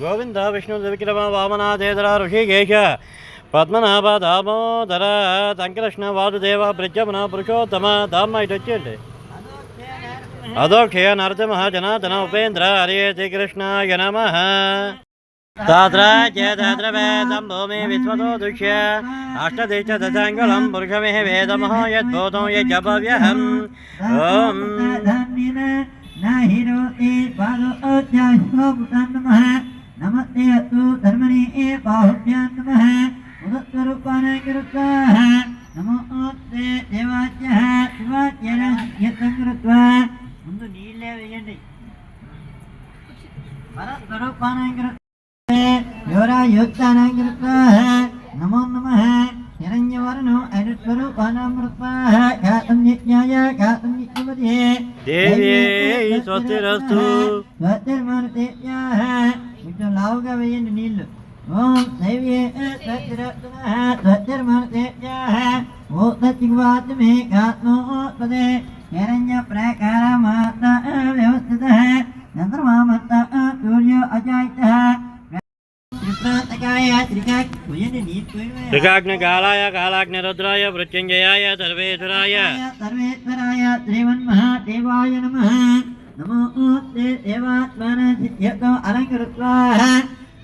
గోవింద విష్ణు విక్రమ వామనాథేంద్ర ఋషికేశ పద్మనాభ దామోదర సంకృష్ణ వాసుదేవ బ్రజమున పురుషోత్తమ దామ్మ ఇటు వచ్చేయండి అదోక్షయ నరసింహ జనార్దన ఉపేంద్ర హరే శ్రీకృష్ణాయ నమ తాత్ర చేతత్ర వేదం భూమి విశ్వతో దృశ్య అష్టదిశ దశాంగులం పురుషమే వేదమహ యద్భూతం యజ్జపవ్యహం ఓం నమస్తే అస్తు ధర్మణి ఏ బాహుభ్యాం నమః ఉదత్వరూపానాయ నమో నమోస్తే దేవాచ్య శివాచ్యన యత్నం కృత్వా ముందు నీళ్ళే వేయండి పరస్వరూపానాయ కృత్వా యోరాయోక్తానాయ నమో నమః దేవ్యై స్వస్తిరస్తు కొంచెం లావుగా వేయండి నీళ్ళు ఓం ఓ తచ్చివాత్మే గాత్మోత్పదే హిరణ్య ప్రాకార మాత వ్యవస్థితः చంద్రమామత్త సూర్యో అజాయితः త్రికాగ్ని కాలాయ కాలాగ్ని రుద్రాయ మృత్యుంజయాయ సర్వేశ్వరాయ. సర్వేశ్వరాయ శ్రీమన్మహాదేవాయ నమ. నమో తే దేవాత్మన సిద్ధ్యతో అలంకృత్వా.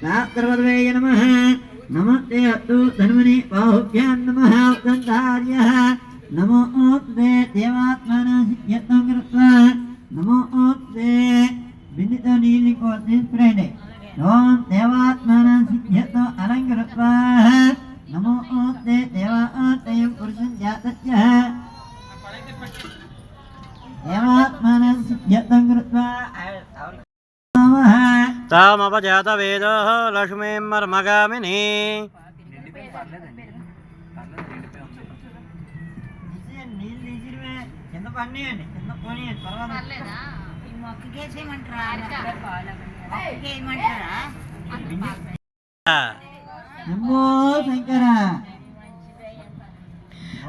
శాస్త్రవద్వేయ నమ. నమస్తే అత్తు ధన్మని బాహుభ్యాం నమ. ఉదంతార్య. నమో తే దేవాత్మన సిద్ధ్యతో కృత్వా నమో తే బిందుతో నీళ్ళు ఇంకో తీసుకురండి ఓం దేవాత్మన సిద్ధ్యతో అలంకృత్వా నమో తే దేవాత్మయం పురుషం జాతస్య దేవాత్మనం సిద్ధ్యతం కృత్వా తామపజాత వేదో లక్ష్మీం మర్మగామిని కింద పడినాయండి కింద పోనీయండి పర్వాలేదు. ఈ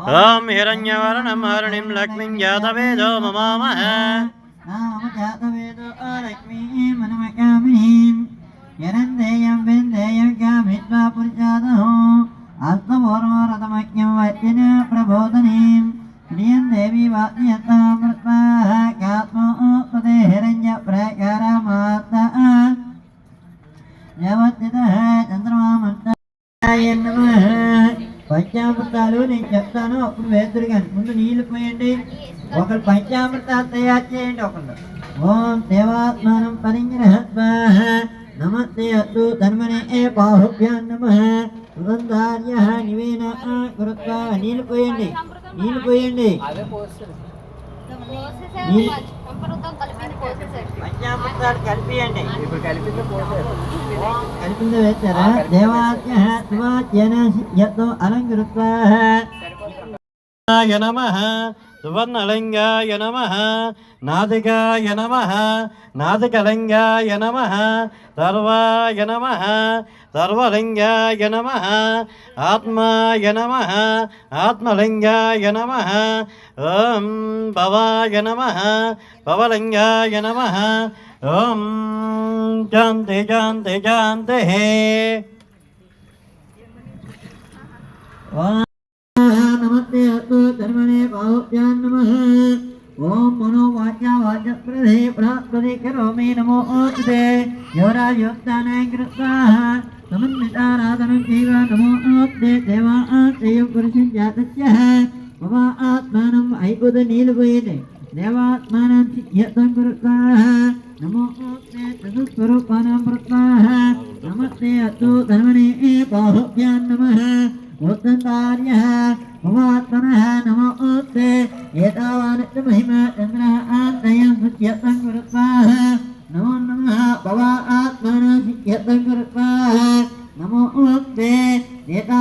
ఓం హిరణ్యవర్ణం హరిణిం లక్ష్మీం జాతవేదో మమామహ. నామ జాతవేదో లక్ష్మీ మనమకామినీం యరందేయం విందేయం కామిత్వా పురుషాదహో. అస్తపూర్వో రథమజ్ఞం వత్తిన ప్రబోధనీం. శ్రియం దేవి వాత్యతామృత్వా పంచామృతాలు నేను చెప్తాను అప్పుడు వేతురు కానీ ముందు నీళ్ళు పోయండి. ఒకరు పంచామృతాలు తయారు చేయండి ఒకళ్ళు. ఓం దేవాత్మానం పరిగ్రహత్వాహ నమస్తే అత్తు ధర్మనే ఏ బాహుభ్యాం నమ. సుగంధార్య నివేన కృత్వా నీళ్ళు పోయండి. నీళ్ళు పోయండి. పంచామృతాలు కలిపియండి. ఓం కలిపింది వేస్తారా? దేవాత్య శివాచ్యన యత్తో అలంకృత్వా. య నమ సువర్ణలింగాయ నమ నాదికాయ నమ నాదికలింగాయ నమ సర్వాయ నమ సర్వలింగాయ నమ ఆత్మాయ నమ ఆత్మలింగాయ నమ ఓం భవాయ నమ భవలింగాయ నమ ఓం శాంతి శాంతి శాంతి ఓం నమస్తే అస్తు ధర్మణే బాహుభ్యాం నమః. ఓం మనో వాచ్య వాచప్రదే బృహస్పతి కరోమి నమో ఓస్తే యోరాయోక్తానాయ కృత్వా సమన్వితారాధనం చైవ నమో ఓస్తే దేవా ఆశ్రయం పురుషం జాతస్య. మమ ఆత్మానం ఐకుద నీలు పోయేది దేవాత్మానం సిద్ధ్యతం నమో ఓస్తే చతుస్వరూపానాం కృత్వా నమస్తే అస్తు ధర్మణే బాహుభ్యాం నమః. ఉత్తంతార్య భవాత్మనః. నమో ఉత్తే ఏతావానిత్య మహిమ చంద్రः. ఆత్మయం సుఖ్యతం కృత్వాః. నమో నమః. భవా ఆత్మన సుఖ్యతం కృత్వాః. నమో ఉత్తే ఏతా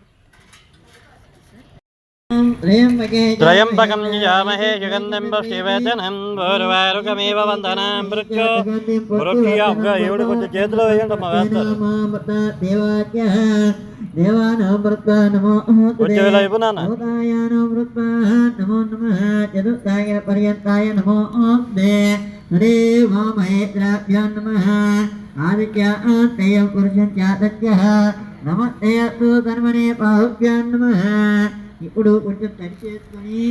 త్రయంబకం యజామహే జగన్నం శివదనం భోర్వారుకమేవ వందనం మృత్యు మృత్యు ఏడు కొంచెం చేతిలో వేయండి అమ్మా వేస్తారు నమో పర్యంతాయ నమో దే హరే వామహేద్రాభ్యా నమ ఆదిత్య తేయం పురుషం చాతత్య నమస్తే ధర్మనే బాహుభ్యాం నమ ఇప్పుడు కొంచెం తడి చేసుకొని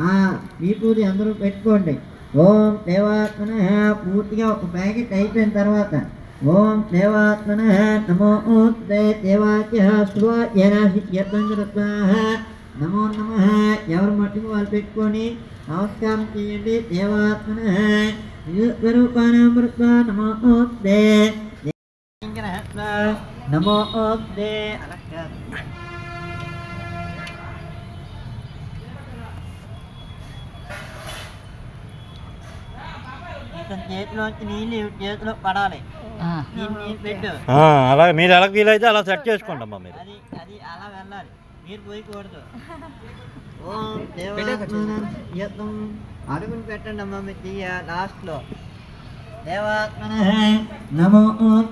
ఆ విభూతి అందరూ పెట్టుకోండి. ఓం దేవాత్మన పూర్తిగా ఒక ప్యాకెట్ అయిపోయిన తర్వాత ఓం దేవాత్మన నమో దే నమో నమ ఎవరు మట్టుకు వాళ్ళు పెట్టుకొని నమస్కారం చేయండి. దేవాత్మన స్వరూపానామృత నమో దే నమో దే అలా ఇతని చేతిలోంచి నీళ్ళు చేతిలో పడాలి. పెట్టు. ఆ, అలాగే మీరు ఎలా వీలైతే అలా సెట్ చేసుకోండి అమ్మా మీరు. అది అది అలా వెళ్ళాలి. మీరు పోయకూడదు. ఓం దేవాత్మానం అడుగుని పెట్టండి అమ్మ మీ తీయ లాస్ట్లో. దేవాత్మన నమో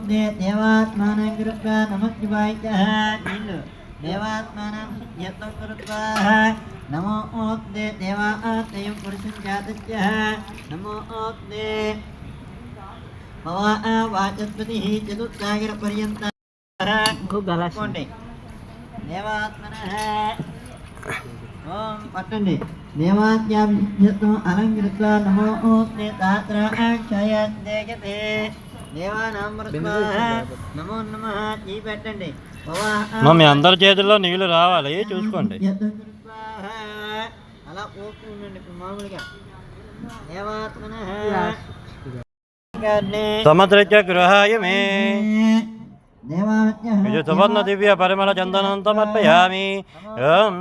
దే దేవాత్మానం కృత్వ నమ శివాయ నీళ్ళు. దేవాత్మానం యత్నం కృత్వ నమో దే దేవా తయం పురుషం జాతస్య నమో దే భవా వాచస్పతి చతుర్థాగిర పర్యంత పట్టుకోండి దేవాత్మన ఓం పట్టండి దేవాత్యాభిషిత్వం అలంకృత్వ నమో ఓస్తే తాత్ర దేవానామృత్వ నమో నమ అందరి చేతుల్లో నీళ్ళు రావాలి చూసుకోండి. అలా పోతూ ఉండండి ఇప్పుడు మామూలుగా. దేవాత్మన. సమత్రిత్య గృహాయ మే. దివ్య పరిమళ చందనం సమర్పయామి. ఓం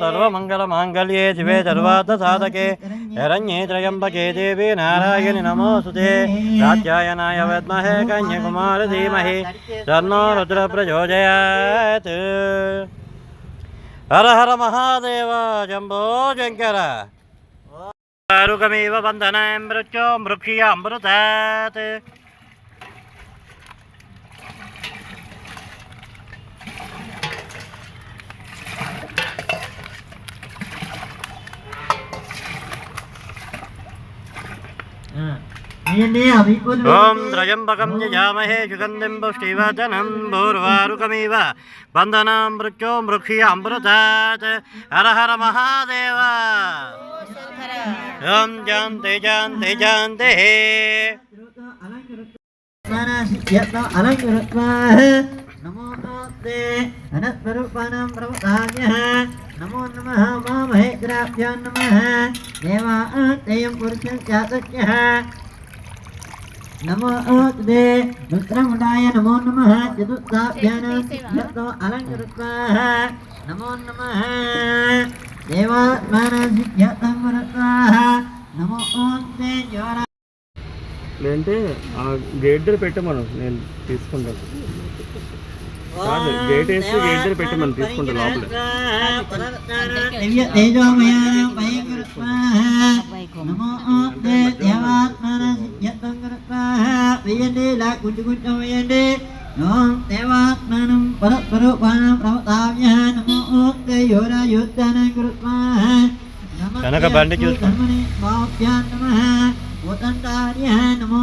సర్వమంగళ మాంగళ్యే శివే సర్వార్థ సాధకే. శరణ్యే త్రయంబకే దేవి నారాయణి నమోస్తుతే. కాత్యాయనాయ విద్మహే కన్యకుమార ధీమహి. తన్నో రుద్ర ప్రచోదయాత్. ஹர ஹர மகாதேவா ஜம்போ ஜங்கர ஆருகமேவ வந்தனம் மிருச்சோ மிருக்ஷிய அமிர்தாத் Mm. అభిపులు ఓం త్రయంబకం యజామహే సుగంధిం పుష్టివచనం భూర్వారుకమివ బంధనం మృత్యో మృక్షియ అమృతాత్ హర హర మహాదేవ ఓం శాంతి శాంతి శాంతి నమో నమస్తే అనస్వరూపాణం ప్రవతామ్య నమో నమ మామహేద్రాభ్యో నమ దేవా తేయం పురుషం జాతస్య నమో దే రుద్రముడాయ నమో నమ చతుర్థాభ్యానం అలంకృత్వా నమో నమ నమో జ్వర లేదంటే ఆ గేట్ దగ్గర పెట్టమను నేను తీసుకుంటాను. కాదు, గేట్ వేసి గేట్ దగ్గర పెట్టమను తీసుకుంటాను లోపల నమో గుంటి గుంటి వేయండి ఓం దేవాత్మనం పరస్వరూపానం ప్రవతావ్య నమో దే యోరా యోద్ధానం కృత్వా కనుక బండి. ధర్మణి బాహ్యాన్ నమః ఉదంతార్య నమో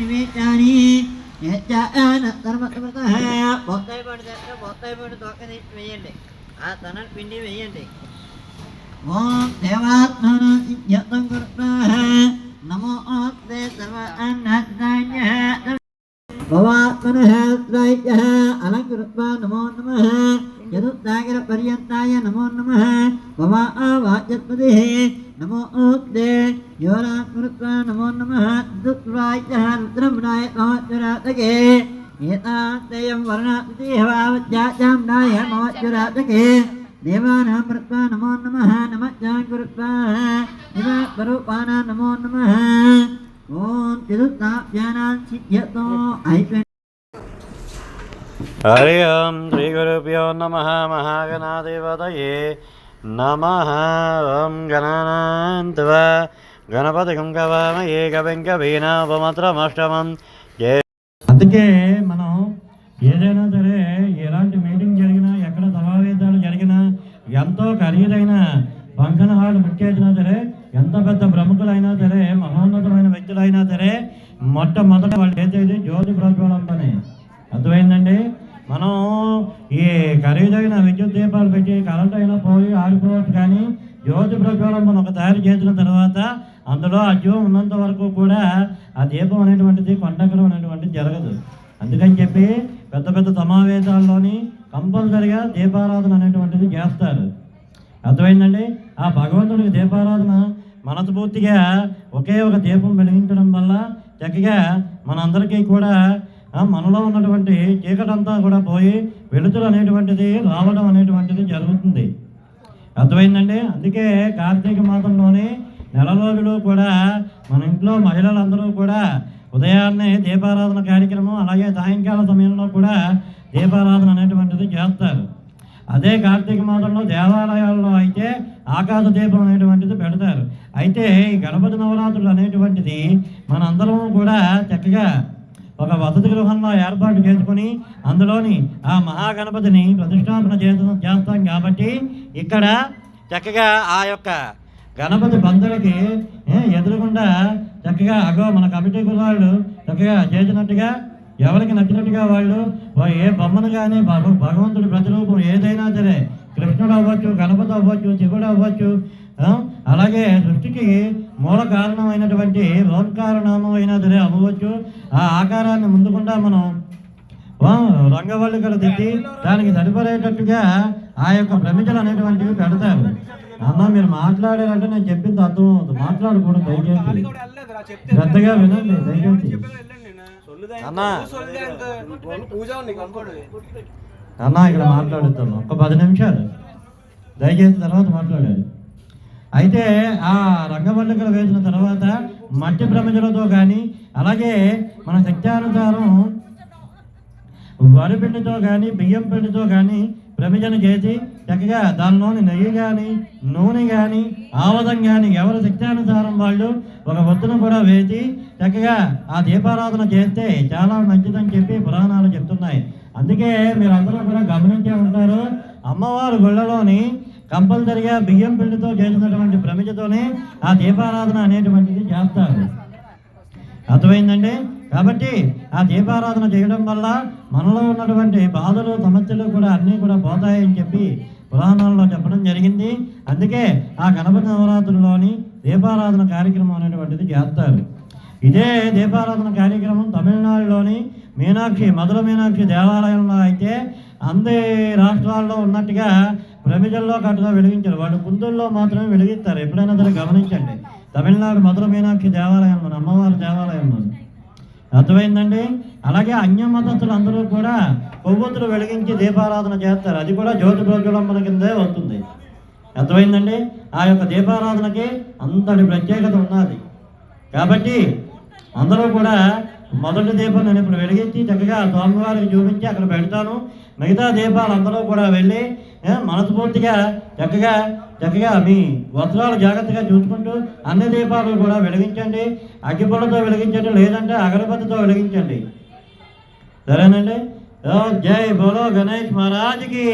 నివేశాని బొత్తాయి పడితే బొత్తాయి పడి తీసి వేయండి ఆ తనని పిండి వేయండి ఓం దేవాత్మన యత్నం నమో తే సర్వ అన్నదాన్య భవాత్మనః త్రైత్యః అలంకృత్వా నమో నమః చతుర్థాగిర పర్యంతాయ నమో నమః భవా వాచస్పతిః నమో దే యోరాకృత్వా నమో నమః దుత్రాయిత్యః రుద్రముడాయ మహోచ్చరాతకే ఏతాత్తయం వర్ణాతిదేవావత్యాచాండాయ మహోచ్చరాతకే దేవానాం కృత్వా నమో నమః శివ స్వరూపానాం నమో నమః. ఓం సిద్ధ్యతో అయిపోయింది హరి ఓం శ్రీ గురుభ్యో నమ మహాగణాధిపతయే నమ. ఓం గణానాంతవ గణపతికం కవామయే కవిం కవీనాపమత్రమష్టమం. జయ అందుకే మనం ఏదైనా సరే ఎంతో ఖరీదైన ఫంక్షన్ హాల్ బుక్ చేసినా సరే ఎంత పెద్ద ప్రముఖులైనా సరే మహోన్నతమైన వ్యక్తులైనా సరే మొట్టమొదట వాళ్ళు చేసేది? జ్యోతి ప్రజ్వలంపనే అర్థమైందండి? మనం ఈ ఖరీదైన విద్యుత్ దీపాలు పెట్టి కరెంట్ అయినా పోయి ఆగిపోవచ్చు కానీ జ్యోతి ప్రజ్వలంపన ఒక తయారు చేసిన తర్వాత అందులో ఆ ఉన్నంత వరకు కూడా ఆ దీపం అనేటువంటిది కొండకరం అనేటువంటిది జరగదు. అందుకని చెప్పి పెద్ద పెద్ద సమావేశాల్లోని కంపల్సరిగా దీపారాధన అనేటువంటిది చేస్తారు. అర్థమైందండి? ఆ భగవంతుడికి దీపారాధన మనస్ఫూర్తిగా ఒకే ఒక దీపం వెలిగించడం వల్ల చక్కగా మనందరికీ కూడా మనలో ఉన్నటువంటి చీకటంతా కూడా పోయి వెలుతురు అనేటువంటిది రావడం అనేటువంటిది జరుగుతుంది. అర్థమైందండి? అందుకే కార్తీక మాసంలోని నెల రోజులు కూడా మన ఇంట్లో మహిళలందరూ కూడా ఉదయాన్నే దీపారాధన కార్యక్రమం అలాగే సాయంకాల సమయంలో కూడా దీపారాధన అనేటువంటిది చేస్తారు. అదే కార్తీక మాసంలో దేవాలయాల్లో అయితే ఆకాశ దీపం అనేటువంటిది పెడతారు. అయితే ఈ గణపతి నవరాత్రులు అనేటువంటిది మనందరం కూడా చక్కగా ఒక వసతి గృహంలో ఏర్పాటు చేసుకుని అందులోని ఆ మహాగణపతిని ప్రతిష్టాపన చేస్తాం కాబట్టి ఇక్కడ చక్కగా ఆ యొక్క గణపతి బంధులకి ఎదురుకుండా ఎదురుగుండా చక్కగా అగో మన కమిటీ కుర్రాళ్ళు చక్కగా చేసినట్టుగా ఎవరికి నచ్చినట్టుగా వాళ్ళు ఏ బొమ్మను కానీ భగ భగవంతుడి ప్రతిరూపం ఏదైనా సరే కృష్ణుడు అవ్వచ్చు గణపతి అవ్వచ్చు శివుడు అవ్వచ్చు అలాగే సృష్టికి మూల కారణమైనటువంటి అయినా సరే అవ్వచ్చు. ఆ ఆకారాన్ని ముందుకుండా మనం రంగవల్లికలు తిట్టి దానికి సరిపడేటట్టుగా ఆ యొక్క ప్రమిదలు అనేటువంటివి పెడతారు. అన్న మీరు మాట్లాడారంటే నేను చెప్పింది అర్థం అవుతుంది మాట్లాడకూడదు దయచేసి. శ్రద్ధగా వినండి దయచేసి. అన్న. అన్న ఇక్కడ మాట్లాడుతాను ఒక పది నిమిషాలు. దయచేసి తర్వాత మాట్లాడారు అయితే ఆ రంగవల్లికలు వేసిన తర్వాత మట్టి ప్రమిదలతో కానీ అలాగే మన శక్త్యానుసారం వరి పిండితో కానీ బియ్యం పిండితో కానీ ప్రమిజన చేసి చక్కగా దానిలోని నెయ్యి కానీ నూనె కానీ ఆవదం కానీ ఎవరి శక్తానుసారం వాళ్ళు ఒక ఒత్తును కూడా వేసి చక్కగా ఆ దీపారాధన చేస్తే చాలా మంచిదని చెప్పి పురాణాలు చెప్తున్నాయి. అందుకే మీరు అందరూ కూడా గమనించే ఉంటారు. అమ్మవారు గుళ్ళలోని కంపల్సరిగా బియ్యం పిండితో చేసినటువంటి ప్రమిజతోనే ఆ దీపారాధన అనేటువంటిది చేస్తారు. అర్థమైందండి? కాబట్టి ఆ దీపారాధన చేయడం వల్ల మనలో ఉన్నటువంటి బాధలు సమస్యలు కూడా అన్నీ కూడా పోతాయని చెప్పి పురాణాల్లో చెప్పడం జరిగింది. అందుకే ఆ గణపతి నవరాత్రుల్లోని దీపారాధన కార్యక్రమం అనేటువంటిది చేస్తారు. ఇదే దీపారాధన కార్యక్రమం తమిళనాడులోని మీనాక్షి మధుర మీనాక్షి దేవాలయంలో అయితే అందే రాష్ట్రాల్లో ఉన్నట్టుగా ప్రమిజల్లో కట్టుగా వెలిగించారు. వాళ్ళు కుందుల్లో మాత్రమే వెలిగిస్తారు. ఎప్పుడైనా సరే గమనించండి. తమిళనాడు మధుర మీనాక్షి దేవాలయంలో అమ్మవారి దేవాలయంలో అర్థమైందండి? అలాగే అన్య మతస్థులు అందరూ కూడా కొవ్వొత్తులు వెలిగించి దీపారాధన చేస్తారు. అది కూడా జ్యోతి ప్రజ్వలంబన కిందే వస్తుంది. అర్థమైందండి? ఆ యొక్క దీపారాధనకి అంతటి ప్రత్యేకత ఉన్నది. కాబట్టి అందరూ కూడా మొదటి దీపం నేను ఇప్పుడు వెలిగించి చక్కగా స్వామివారికి చూపించి అక్కడ పెడతాను. మిగతా దీపాలు అందరూ కూడా వెళ్ళి మనస్ఫూర్తిగా చక్కగా చక్కగా మీ వస్త్రాలు జాగ్రత్తగా చూసుకుంటూ అన్ని దీపాలు కూడా వెలిగించండి. అగ్గిపొలతో వెలిగించండి లేదంటే అగరబత్తితో వెలిగించండి. సరేనండి? జై బోలో గణేష్ మహారాజ్కి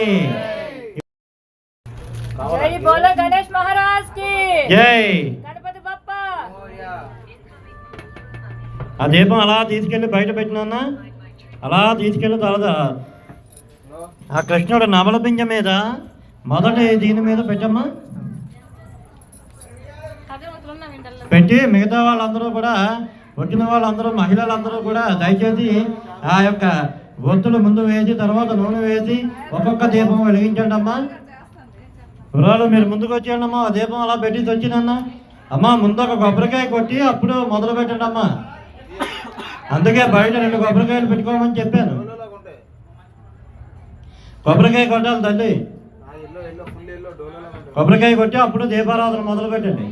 జై బోలో గణేష్ మహారాజ్కి జై గణపతి బప్ప ఆ దీపం అలా తీసుకెళ్ళి బయట పెట్టినా అలా తీసుకెళ్ళి తర్వాత ఆ కృష్ణుడు నవలపింజ మీద మొదటి దీని మీద పెట్టమ్మా. పెట్టి మిగతా వాళ్ళందరూ కూడా వచ్చిన వాళ్ళందరూ మహిళలందరూ కూడా దయచేసి ఆ యొక్క ఒత్తులు ముందు వేసి తర్వాత నూనె వేసి ఒక్కొక్క దీపం వెలిగించండి అమ్మా. కుర్రాలు మీరు ముందుకు వచ్చేయండి అమ్మా. ఆ దీపం అలా పెట్టి వచ్చినన్నా అమ్మా ముందు ఒక కొబ్బరికాయ కొట్టి అప్పుడు మొదలు పెట్టండి అమ్మా. అందుకే బయట రెండు కొబ్బరికాయలు పెట్టుకోమని చెప్పాను. కొబ్బరికాయ కొట్టాలి తల్లి. కొబ్బరికాయ కొట్టి అప్పుడు దీపారాధన మొదలు పెట్టండి.